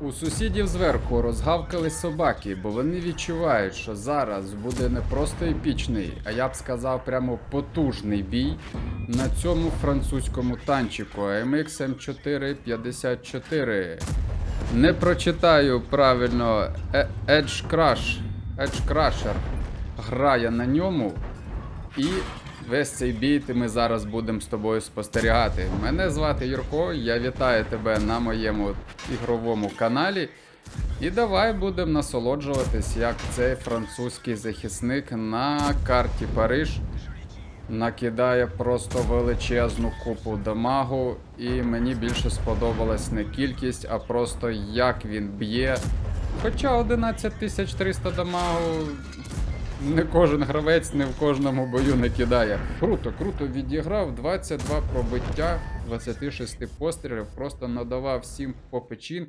У сусідів зверху розгавкали собаки, бо вони відчувають, що зараз буде не просто епічний, а я б сказав прямо потужний бій на цьому французькому танчику AMX M4 54. Не прочитаю правильно Е- Edge Crush, Edge Crusher грає на ньому. І весь цей бій ми зараз будемо з тобою спостерігати. Мене звати Юрко, я вітаю тебе на моєму ігровому каналі. І давай будемо насолоджуватись, як цей французький захисник на карті Париж накидає просто величезну купу дамагу. І мені більше сподобалась не кількість, а просто як він б'є. Хоча 11300 дамагу не кожен гравець не в кожному бою не кидає. Круто, круто відіграв 22 пробиття, 26 пострілів, просто надавав всім по печінкам.